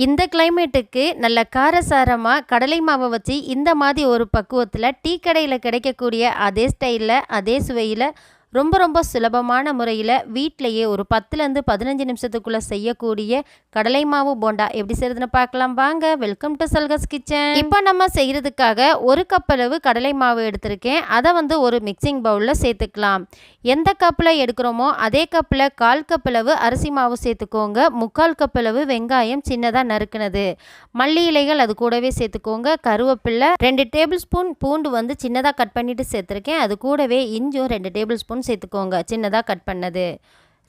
இந்த கிளைமேட்டுக்கு நல்ல காரசாரமாக கடலை மாவை வச்சு இந்த மாதிரி ஒரு பக்குவத்தில் டீ கடையில் கிடைக்கக்கூடிய அதே ஸ்டைலில் அதே சுவையில் ரொம்ப ரொம்ப சுலபமான முறையில் வீட்டிலையே ஒரு பத்துலேருந்து பதினஞ்சு நிமிஷத்துக்குள்ளே செய்யக்கூடிய கடலை மாவு போண்டா எப்படி செய்கிறதுன்னு பார்க்கலாம். வாங்க வெல்கம் டு சல்கஸ் கிச்சன் இப்போ நம்ம செய்கிறதுக்காக ஒரு கப் அளவு கடலை மாவு எடுத்திருக்கேன். அதை வந்து ஒரு மிக்சிங் பவுலில் சேர்த்துக்கலாம். எந்த கப்பில் எடுக்கிறோமோ அதே கப்பில் கால் கப் அளவு அரிசி மாவு சேர்த்துக்கோங்க. முக்கால் கப் அளவு வெங்காயம் சின்னதாக நறுக்குனது. மல்லி இலைகள் அது கூடவே சேர்த்துக்கோங்க. கருவேப்பில்லை ரெண்டு டேபிள் ஸ்பூன் பூண்டு வந்து சின்னதாக கட் பண்ணிவிட்டு சேர்த்துருக்கேன். அது கூடவே இஞ்சும் ரெண்டு டேபிள் ஸ்பூன் சேர்த்துக்கோங்க. சின்னதாக கட் பண்ணது.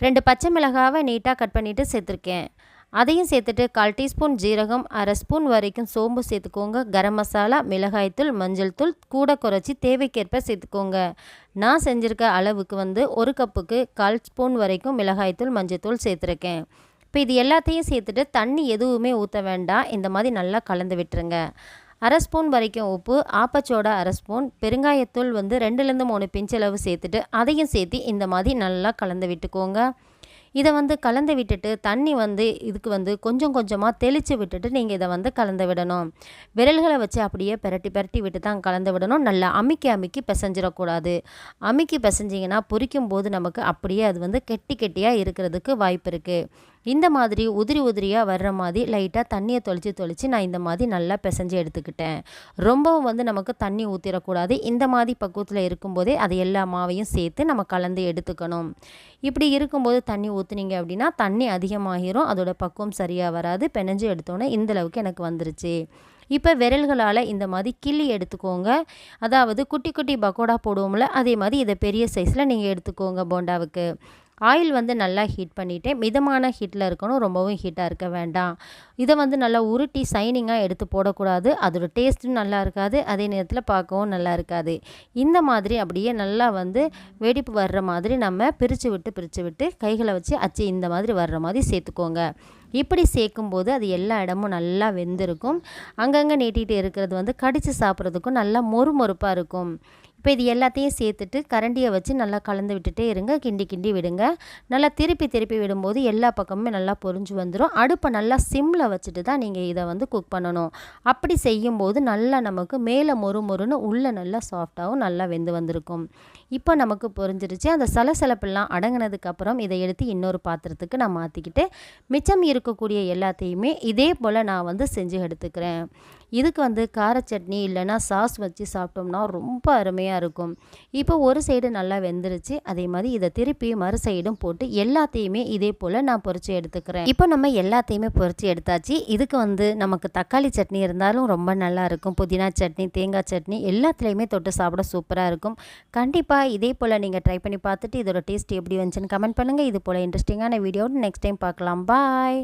ரெண்டு பச்சை மிளகாவை நீட்டாக கட் பண்ணிவிட்டு சேர்த்துருக்கேன். அதையும் சேர்த்துட்டு கால் டீஸ்பூன் ஜீரகம் அரை ஸ்பூன் வரைக்கும் சோம்பு சேர்த்துக்கோங்க. கரம் மசாலா மிளகாய்த்தூள் மஞ்சள் தூள் கூட குறைச்சி தேவைக்கேற்ப சேர்த்துக்கோங்க. நான் செஞ்சுருக்க அளவுக்கு வந்து ஒரு கப்புக்கு கால் ஸ்பூன் வரைக்கும் மிளகாய்த்தூள் மஞ்சள் தூள் சேர்த்துருக்கேன். இப்போ இது எல்லாத்தையும் சேர்த்துட்டு தண்ணி எதுவுமே ஊற்ற வேண்டாம். இந்த மாதிரி நல்லா கலந்து விட்டுருங்க. அரை ஸ்பூன் வரைக்கும் உப்பு ஆப்பச்சோடா அரை ஸ்பூன் பெருங்காயத்தூள் வந்து ரெண்டுலேருந்து மூணு பிஞ்சளவு சேர்த்துட்டு அதையும் சேர்த்து இந்த மாதிரி நல்லா கலந்து விட்டுக்கோங்க. இதை வந்து கலந்து விட்டுட்டு தண்ணி வந்து இதுக்கு வந்து கொஞ்சம் கொஞ்சமாக தெளித்து விட்டுட்டு நீங்கள் இதை வந்து கலந்து விடணும். விரல்களை வச்சு அப்படியே பெரட்டி பெரட்டி விட்டு தான் கலந்து விடணும். நல்லா அமுக்கி அமுக்கி பிசைஞ்சிடக்கூடாது. அமுக்கி பிசைஞ்சிங்கன்னா பொரிக்கும் போது நமக்கு அப்படியே அது வந்து கெட்டி கெட்டியாக இருக்கிறதுக்கு வாய்ப்பு இருக்குது இந்த மாதிரி உதிரி உதிரியாக வர்ற மாதிரி லைட்டாக தண்ணியை தொளிச்சு தொளிச்சு நான் இந்த மாதிரி நல்லா பிசைஞ்சு எடுத்துக்கிட்டேன். ரொம்பவும் வந்து நமக்கு தண்ணி ஊற்றிடக்கூடாது இந்த மாதிரி பக்குவத்தில் இருக்கும்போதே அதை எல்லா மாவையும் சேர்த்து நம்ம கலந்து எடுத்துக்கணும். இப்படி இருக்கும்போது தண்ணி ஊற்றுனீங்க அப்படின்னா தண்ணி அதிகமாகிரும். அதோட பக்குவம் சரியாக வராது. பிணைஞ்சு எடுத்தோன்னே இந்தளவுக்கு எனக்கு வந்துருச்சு. இப்போ விரல்களால் இந்த மாதிரி கிள்ளி எடுத்துக்கோங்க. அதாவது குட்டி குட்டி பக்கோடா போடுவோம்ல அதே மாதிரி இதை பெரிய சைஸில் நீங்கள் எடுத்துக்கோங்க போண்டாவுக்கு. ஆயில் வந்து நல்லா ஹீட் பண்ணிவிட்டேன் மிதமான ஹீட்டில் இருக்கணும். ரொம்பவும் ஹீட்டாக இருக்க வேண்டாம். இதை வந்து நல்லா உருட்டி சைனிங்காக எடுத்து போடக்கூடாது. அதோட டேஸ்ட்டும் நல்லா இருக்காது. அதே நேரத்தில் பார்க்கவும் நல்லா இருக்காது. இந்த மாதிரி அப்படியே நல்லா வந்து வெடிப்பு வர்ற மாதிரி நம்ம பிரித்து விட்டு பிரித்து விட்டு கைகளை வச்சு அச்சு இந்த மாதிரி வர்ற மாதிரி சேர்த்துக்கோங்க. இப்படி சேர்க்கும்போது அது எல்லா இடமும் நல்லா வெந்திருக்கும். அங்கங்கே நீட்டிகிட்டு இருக்கிறது வந்து கடித்து சாப்பிட்றதுக்கும் நல்லா மொறு மொறுப்பாக இருக்கும். இப்போ இது எல்லாத்தையும் சேர்த்துட்டு கரண்டியை வச்சு நல்லா கலந்து விட்டுட்டே இருங்க. கிண்டி கிண்டி விடுங்க. நல்லா திருப்பி திருப்பி விடும்போது எல்லா பக்கமுமே நல்லா பொறிஞ்சு வந்துடும் அடுப்பை நல்லா சிம்மில் வச்சுட்டு தான் நீங்கள் இதை வந்து குக் பண்ணணும். அப்படி செய்யும்போது நல்லா நமக்கு மேலே மொறு மொறுன்னு உள்ளே நல்லா சாஃப்டாகவும் நல்லா வெந்து வந்திருக்கும். இப்போ நமக்கு புரிஞ்சிருச்சு. அந்த சலசலப்பெல்லாம் அடங்கினதுக்கப்புறம் இதை எடுத்து இன்னொரு பாத்திரத்துக்கு நான் மாற்றிக்கிட்டு மிச்சம் இருக்கக்கூடிய எல்லாத்தையுமே இதே போல் நான் வந்து செஞ்சு எடுத்துக்கிறேன். இதுக்கு வந்து கார சட்னி இல்லைன்னா சாஸ் வச்சு சாப்பிட்டோம்னா ரொம்ப அருமையாக இருக்கும். இப்போ ஒரு சைடு நல்லா வெந்துருச்சு. அதே மாதிரி இதை திருப்பி மறு சைடும் போட்டு எல்லாத்தையுமே இதே போல் நான் பொறிச்சு எடுத்துக்கிறேன். இப்போ நம்ம எல்லாத்தையுமே பொறிச்சு எடுத்தாச்சு. இதுக்கு வந்து நமக்கு தக்காளி சட்னி இருந்தாலும் ரொம்ப நல்லா இருக்கும். புதினா சட்னி தேங்காய் சட்னி எல்லாத்துலேயுமே தொட்டு சாப்பிட சூப்பராக இருக்கும். கண்டிப்பாக இதே போல் நீங்கள் ட்ரை பண்ணி பார்த்துட்டு இதோட டேஸ்ட் எப்படி வந்துச்சுன்னு கமெண்ட் பண்ணுங்கள் இது போல் இன்ட்ரெஸ்டிங்கான வீடியோ நெக்ஸ்ட் டைம் பார்க்கலாம். பாய்